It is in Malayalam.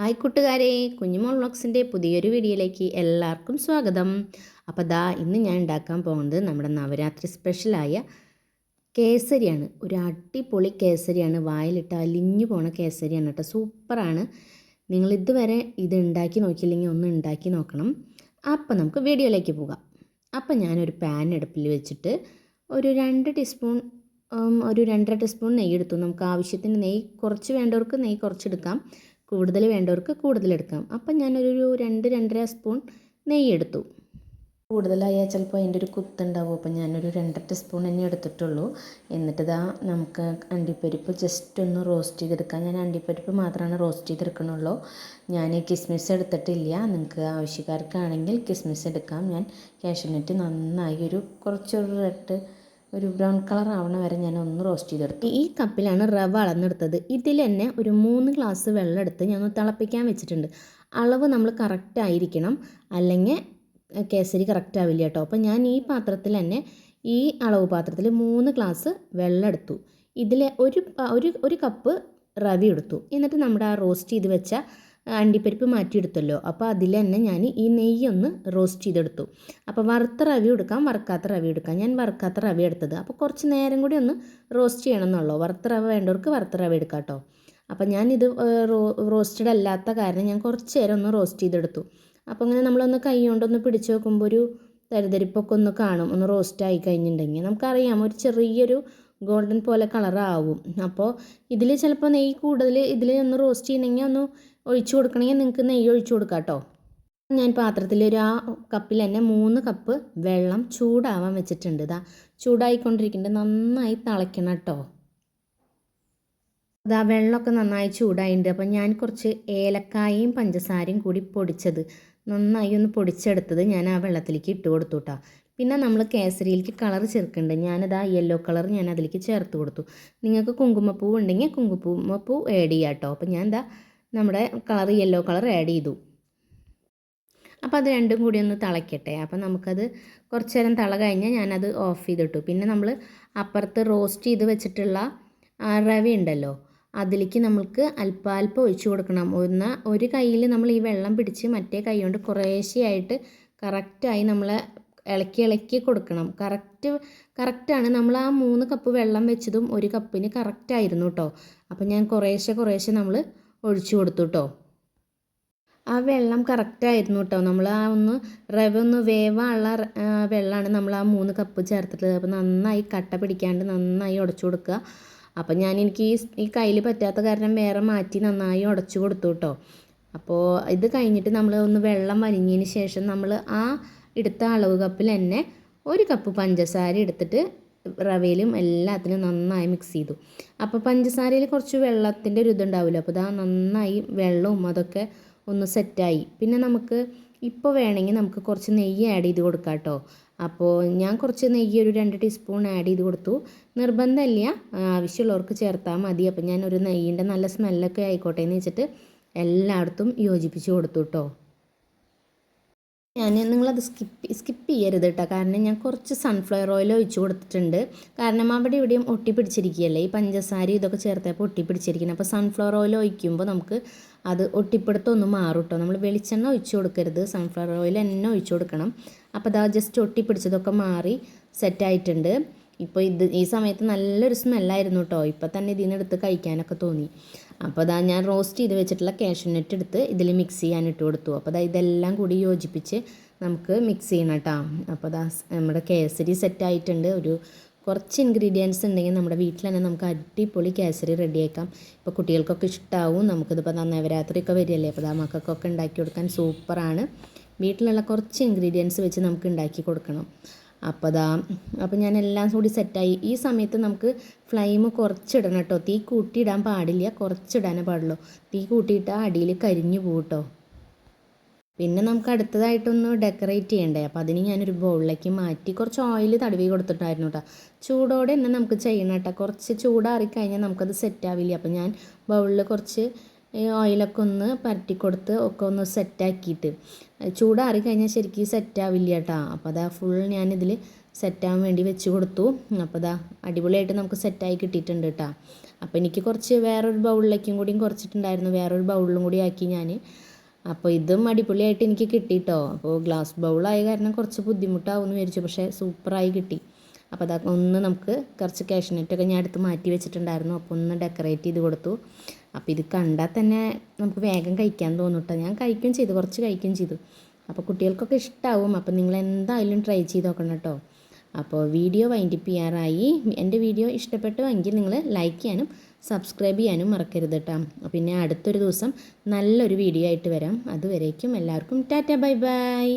ഹായ് കൂട്ടുകാരെ കുഞ്ഞുമോൾ വ്ളോഗ്സിന്റെ പുതിയൊരു വീഡിയോയിലേക്ക് എല്ലാവർക്കും സ്വാഗതം. അപ്പോൾ ദാ ഇന്ന് ഞാൻ ഉണ്ടാക്കാൻ പോകുന്നത് നമ്മുടെ നവരാത്രി സ്പെഷ്യലായ കേസരിയാണ്. ഒരു അടിപൊളി കേസരിയാണ്. വായിലിട്ട് അലിഞ്ഞു പോണ കേസരിയാണ് കേട്ടോ. സൂപ്പറാണ്. നിങ്ങൾ ഇതുവരെ ഇത് ഉണ്ടാക്കി നോക്കിയില്ലെങ്കിൽ ഒന്ന് ഉണ്ടാക്കി നോക്കണം. അപ്പോൾ നമുക്ക് വീഡിയോയിലേക്ക് പോകാം. അപ്പം ഞാനൊരു പാൻ അടുപ്പിൽ വെച്ചിട്ട് ഒരു രണ്ട് ടീസ്പൂൺ ഒരു രണ്ടര ടീസ്പൂൺ നെയ്യ് എടുത്തു. നമുക്ക് ആവശ്യത്തിന് നെയ്യ് കുറച്ച് വേണ്ടവർക്ക് നെയ്യ് കുറച്ചെടുക്കാം. കൂടുതൽ വേണ്ടവർക്ക് കൂടുതൽ കൂടുതലെടുക്കാം അപ്പം ഞാനൊരു രണ്ട് രണ്ടര സ്പൂൺ നെയ്യ് എടുത്തു. കൂടുതലായാൽ ചിലപ്പോൾ അതിന്റെ ഒരു കുത്തുണ്ടാവും. അപ്പം ഞാനൊരു രണ്ടര സ്പൂൺ തന്നെ എടുത്തിട്ടുള്ളൂ. എന്നിട്ട് നമുക്ക് അണ്ടിപ്പരിപ്പ് ജസ്റ്റ് ഒന്ന് റോസ്റ്റ് ചെയ്തെടുക്കാം. ഞാൻ അണ്ടിപ്പരിപ്പ് മാത്രമാണ് റോസ്റ്റ് ചെയ്തെടുക്കണുള്ളൂ. ഞാൻ കിസ്മിസ് എടുത്തിട്ടില്ല. നിങ്ങൾക്ക് ആവശ്യക്കാർക്കാണെങ്കിൽ കിസ്മിസ് എടുക്കാം. ഞാൻ കാഷ്യൂനട്ട് നന്നായി ഒരു കുറച്ചൊരു റെഡ് ഒരു ബ്രൗൺ കളർ ആവണ വരെ ഞാൻ ഒന്ന് റോസ്റ്റ് ചെയ്തെടുത്തു. ഈ കപ്പിലാണ് റവ അളന്നെടുത്തത്. ഇതിൽ തന്നെ ഒരു മൂന്ന് ഗ്ലാസ് വെള്ളം എടുത്ത് ഞാൻ ഒന്ന് തിളപ്പിക്കാൻ വെച്ചിട്ടുണ്ട്. അളവ് നമ്മൾ കറക്റ്റ് ആയിരിക്കണം. അല്ലെങ്കിൽ കേസരി കറക്റ്റ് ആവില്ല കേട്ടോ. അപ്പോൾ ഞാൻ ഈ പാത്രത്തിൽ തന്നെ ഈ അളവ് പാത്രത്തിൽ മൂന്ന് ഗ്ലാസ് വെള്ളം എടുത്തു. ഇതിൽ ഒരു ഒരു ഒരു കപ്പ് റവി എടുത്തു. എന്നിട്ട് നമ്മുടെ ആ റോസ്റ്റ് ചെയ്ത് വെച്ച അണ്ടിപ്പരിപ്പ് മാറ്റിയെടുത്തല്ലോ. അപ്പോൾ അതിൽ തന്നെ ഞാൻ ഈ നെയ്യൊന്ന് റോസ്റ്റ് ചെയ്തെടുത്തു. അപ്പോൾ വറുത്ത റവി എടുക്കാം വറുക്കാത്ത റവി എടുക്കാം. ഞാൻ വറുക്കാത്ത റവി എടുത്തത്. അപ്പോൾ കുറച്ച് നേരം കൂടി ഒന്ന് റോസ്റ്റ് ചെയ്യണം എന്നുള്ളൂ വറുത്ത റവ വേണ്ടവർക്ക് വറുത്ത റവ എടുക്കാം കേട്ടോ. അപ്പോൾ ഞാനിത് റോ റോസ്റ്റഡ് അല്ലാത്ത കാരണം ഞാൻ കുറച്ച് നേരം ഒന്ന് റോസ്റ്റ് ചെയ്തെടുത്തു. അപ്പോൾ അങ്ങനെ നമ്മളൊന്ന് കൈ കൊണ്ടൊന്ന് പിടിച്ച് നോക്കുമ്പോൾ ഒരു തരിതരിപ്പൊക്കെ ഒന്ന് കാണും. ഒന്ന് റോസ്റ്റ് ആയി കഴിഞ്ഞിട്ടുണ്ടെങ്കിൽ. നമുക്കറിയാം ഒരു ചെറിയൊരു ഗോൾഡൻ പോലെ കളറാവും. അപ്പോൾ ഇതിൽ ചിലപ്പോൾ നെയ്യ് കൂടുതൽ ഇതിൽ ഒന്ന് റോസ്റ്റ് ചെയ്യണമെങ്കിൽ ഒന്ന് ഒഴിച്ചു കൊടുക്കണമെങ്കിൽ നിങ്ങൾക്ക് നെയ്യ് ഒഴിച്ചു കൊടുക്കാം കേട്ടോ ഞാൻ പാത്രത്തിൽ ഒരു ആ കപ്പിൽ തന്നെ മൂന്ന് കപ്പ് വെള്ളം ചൂടാവാൻ വെച്ചിട്ടുണ്ട്. ഇതാ ചൂടായിക്കൊണ്ടിരിക്കുന്നുണ്ട് നന്നായി തിളയ്ക്കണം കേട്ടോ അതാ വെള്ളമൊക്കെ നന്നായി ചൂടായിട്ടുണ്ട് അപ്പം ഞാൻ കുറച്ച് ഏലക്കായയും പഞ്ചസാരയും കൂടി പൊടിച്ചത്. നന്നായി ഒന്ന് പൊടിച്ചെടുത്തത് ഞാൻ ആ വെള്ളത്തിലേക്ക് ഇട്ട് കൊടുത്തു കേട്ടോ പിന്നെ നമ്മൾ കേസരിയിലേക്ക് കളർ ചേർക്കുന്നുണ്ട് ഞാനിതാ യെല്ലോ കളർ ഞാൻ അതിലേക്ക് ചേർത്ത് കൊടുത്തു. നിങ്ങൾക്ക് കുങ്കുമപ്പൂ ഉണ്ടെങ്കിൽ കുങ്കുമപ്പൂ ആഡ് ചെയ്യാം കേട്ടോ അപ്പം ഞാൻ എന്താ നമ്മുടെ കളർ യെല്ലോ കളർ ആഡ് ചെയ്തു. അപ്പോൾ അത് രണ്ടും കൂടി ഒന്ന് തിളയ്ക്കട്ടെ അപ്പോൾ നമുക്കത് കുറച്ച് നേരം തിള കഴിഞ്ഞാൽ ഞാനത് ഓഫ് ചെയ്തിട്ടു. പിന്നെ നമ്മൾ അപ്പുറത്ത് റോസ്റ്റ് ചെയ്ത് വെച്ചിട്ടുള്ള റവ ഉണ്ടല്ലോ അതിലേക്ക് നമ്മൾക്ക് അല്പാൽപ്പം ഒഴിച്ചു കൊടുക്കണം. ഒന്ന് ഒരു കയ്യിൽ നമ്മൾ ഈ വെള്ളം പിടിച്ച് മറ്റേ കൈ കൊണ്ട് കുറേശ്ശെയായിട്ട് കറക്റ്റായി നമ്മൾ ഇളക്കി ഇളക്കി കൊടുക്കണം. കറക്റ്റ് കറക്റ്റാണ്. നമ്മൾ ആ മൂന്ന് കപ്പ് വെള്ളം വെച്ചതും ഒരു കപ്പിന് കറക്റ്റായിരുന്നു കേട്ടോ അപ്പം ഞാൻ കുറേശ്ശെ കുറേശ്ശെ നമ്മൾ ഒഴിച്ചു കൊടുത്തു കേട്ടോ ആ വെള്ളം കറക്റ്റായിരുന്നു കേട്ടോ നമ്മൾ ആ ഒന്ന് റവ ഒന്ന് വേവാനുള്ള വെള്ളമാണ് നമ്മൾ ആ മൂന്ന് കപ്പ് ചേർത്തിട്ടുള്ളത്. അപ്പോൾ നന്നായി കട്ട പിടിക്കാണ്ട് നന്നായി ഉടച്ചു കൊടുക്കുക. അപ്പോൾ ഞാൻ എനിക്ക് ഈ കയ്യിൽ പറ്റാത്ത കാരണം വേറെ മാറ്റി നന്നായി ഉടച്ചു കൊടുത്തു കേട്ടോ അപ്പോൾ ഇത് കഴിഞ്ഞിട്ട് നമ്മൾ ഒന്ന് വെള്ളം വലിഞ്ഞതിന് ശേഷം നമ്മൾ ആ എടുത്ത അളവ് കപ്പിൽ തന്നെ ഒരു കപ്പ് പഞ്ചസാര എടുത്തിട്ട് റവയിലും എല്ലാത്തിനും നന്നായി മിക്സ് ചെയ്തു. അപ്പോൾ പഞ്ചസാരയിൽ കുറച്ച് വെള്ളത്തിന്റെ ഒരു ഇതുണ്ടാവില്ല അപ്പോൾ ഇതാ നന്നായി വെള്ളവും അതൊക്കെ ഒന്ന് സെറ്റായി പിന്നെ നമുക്ക് ഇപ്പോൾ വേണമെങ്കിൽ നമുക്ക് കുറച്ച് നെയ്യ് ആഡ് ചെയ്ത് കൊടുക്കാം കേട്ടോ അപ്പോൾ ഞാൻ കുറച്ച് നെയ്യ് ഒരു രണ്ട് ടീസ്പൂൺ ആഡ് ചെയ്ത് കൊടുത്തു. നിർബന്ധമില്ല. ആവശ്യമുള്ളവർക്ക് ചേർത്താൽ മതി. അപ്പോൾ ഞാൻ ഒരു നെയ്യിന്റെ നല്ല സ്മെല്ലൊക്കെ ആയിക്കോട്ടെ എന്ന് വെച്ചിട്ട് എല്ലായിടത്തും യോജിപ്പിച്ച് കൊടുത്തു കേട്ടോ ഞാൻ നിങ്ങളത് സ്കിപ്പ് സ്കിപ്പ് ചെയ്യരുത് കേട്ടോ കാരണം ഞാൻ കുറച്ച് സൺഫ്ലവർ ഓയിൽ ഒഴിച്ച് കൊടുത്തിട്ടുണ്ട്. കാരണം അവിടെ ഇവിടെയും ഒട്ടിപ്പിടിച്ചിരിക്കുകയല്ലേ? ഈ പഞ്ചസാര ഇതൊക്കെ ചേർത്തപ്പോൾ ഒട്ടിപ്പിടിച്ചിരിക്കുന്നത് അപ്പോൾ സൺഫ്ലവർ ഓയിൽ ഒഴിക്കുമ്പോൾ നമുക്ക് അത് ഒട്ടിപ്പിടുത്തൊന്ന് മാറും കേട്ടോ നമ്മൾ വെളിച്ചെണ്ണ ഒഴിച്ച് കൊടുക്കരുത്. സൺഫ്ലവർ ഓയിൽ തന്നെ ഒഴിച്ച് കൊടുക്കണം. അപ്പോൾ അതാ ജസ്റ്റ് ഒട്ടിപ്പിടിച്ചതൊക്കെ മാറി സെറ്റായിട്ടുണ്ട് ഇപ്പോൾ ഇത് ഈ സമയത്ത് നല്ലൊരു സ്മെല്ലായിരുന്നു കേട്ടോ ഇപ്പോൾ തന്നെ ഇതിൽ നിന്ന് എടുത്ത് കഴിക്കാനൊക്കെ തോന്നി. അപ്പോൾ അതാ ഞാൻ റോസ്റ്റ് ചെയ്ത് വെച്ചിട്ടുള്ള കാഷ്യൂനട്ട് എടുത്ത് ഇതിൽ മിക്സ് ചെയ്യാൻ ഇട്ട് കൊടുത്തു. അപ്പോൾ അതാ ഇതെല്ലാം കൂടി യോജിപ്പിച്ച് നമുക്ക് മിക്സ് ചെയ്യണം കേട്ടോ. അപ്പോൾ അതാ നമ്മുടെ കേസരി സെറ്റായിട്ടുണ്ട് ഒരു കുറച്ച് ഇൻഗ്രീഡിയൻസ് ഉണ്ടെങ്കിൽ നമ്മുടെ വീട്ടിൽ തന്നെ നമുക്ക് അടിപൊളി കേസരി റെഡിയാക്കാം ഇപ്പോൾ കുട്ടികൾക്കൊക്കെ ഇഷ്ടമാവും നമുക്കിതിപ്പോൾ നവരാത്രിയൊക്കെ വരികയല്ലേ? അപ്പോൾ അതാ മക്കൾക്കൊക്കെ ഉണ്ടാക്കി കൊടുക്കാൻ സൂപ്പറാണ് വീട്ടിലുള്ള കുറച്ച് ഇൻഗ്രീഡിയൻസ് വെച്ച് നമുക്ക് ഉണ്ടാക്കി കൊടുക്കണം. അപ്പോൾ അതാ അപ്പോൾ ഞാൻ എല്ലാം കൂടി സെറ്റായി. ഈ സമയത്ത് നമുക്ക് ഫ്ലെയിം കുറച്ചിടണം കേട്ടോ. തീ കൂട്ടിയിടാൻ പാടില്ല. കുറച്ചിടാനേ പാടുള്ളൂ. തീ കൂട്ടിയിട്ടാൽ അടിയിൽ കരിഞ്ഞു പോകും കേട്ടോ. പിന്നെ നമുക്ക് അടുത്തതായിട്ടൊന്ന് ഡെക്കറേറ്റ് ചെയ്യണ്ടേ. അപ്പോൾ അതിന് ഞാനൊരു ബൗളിലേക്ക് മാറ്റി കുറച്ച് ഓയിൽ തടവി കൊടുത്തിട്ടായിരുന്നു കേട്ടോ. ചൂടോടെ തന്നെ നമുക്ക് ചെയ്യണം കേട്ടോ. കുറച്ച് ചൂടാറി കഴിഞ്ഞാൽ നമുക്കത് സെറ്റ് ആവില്ല. അപ്പോൾ ഞാൻ ബൗളിൽ കുറച്ച് ഈ ഓയിലൊക്കെ ഒന്ന് പരട്ടി കൊടുത്ത് ഒക്കെ ഒന്ന് സെറ്റാക്കിയിട്ട് ചൂടാറി കഴിഞ്ഞാൽ ശരിക്കും സെറ്റാവില്ല കേട്ടോ അപ്പോൾ അതാ ഫുൾ ഞാനിതിൽ സെറ്റാകാൻ വേണ്ടി വെച്ച് കൊടുത്തു. അപ്പോൾ അതാ അടിപൊളിയായിട്ട് നമുക്ക് സെറ്റായി കിട്ടിയിട്ടുണ്ട് കേട്ടോ അപ്പോൾ എനിക്ക് കുറച്ച് വേറൊരു ബൗളിലേക്കും കൂടിയും കുറച്ചിട്ടുണ്ടായിരുന്നു. വേറൊരു ബൗളിലും കൂടി ആക്കി ഞാൻ അപ്പോൾ ഇതും അടിപൊളിയായിട്ട് എനിക്ക് കിട്ടി കിട്ടിയിട്ടോ അപ്പോൾ ഗ്ലാസ് ബൗളായ കാരണം കുറച്ച് ബുദ്ധിമുട്ടാവും എന്ന് വിചാരിച്ചു. പക്ഷേ സൂപ്പറായി കിട്ടി. അപ്പോൾ അതൊക്കെ ഒന്ന് നമുക്ക് കുറച്ച് കാഷ്നെറ്റൊക്കെ ഞാൻ എടുത്ത് മാറ്റി വെച്ചിട്ടുണ്ടായിരുന്നു. അപ്പോൾ ഒന്ന് ഡെക്കറേറ്റ് ചെയ്ത് കൊടുത്തു. അപ്പോൾ ഇത് കണ്ടാൽ തന്നെ നമുക്ക് വേഗം കഴിക്കാൻ തോന്നും കേട്ടോ ഞാൻ കഴിക്കുകയും ചെയ്തു കുറച്ച് കഴിക്കുകയും ചെയ്തു. അപ്പോൾ കുട്ടികൾക്കൊക്കെ ഇഷ്ടമാവും അപ്പോൾ നിങ്ങൾ എന്തായാലും ട്രൈ ചെയ്ത് നോക്കണം കേട്ടോ അപ്പോൾ വീഡിയോ വൈൻഡപ്പ് ചെയ്യാറായി. എന്റെ വീഡിയോ ഇഷ്ടപ്പെട്ടുവെങ്കിൽ നിങ്ങൾ ലൈക്ക് ചെയ്യാനും സബ്സ്ക്രൈബ് ചെയ്യാനും മറക്കരുത് കേട്ടോ പിന്നെ അടുത്തൊരു ദിവസം നല്ലൊരു വീഡിയോ ആയിട്ട് വരാം. അതുവരേക്കും എല്ലാവർക്കും ടാറ്റ ബൈ ബൈ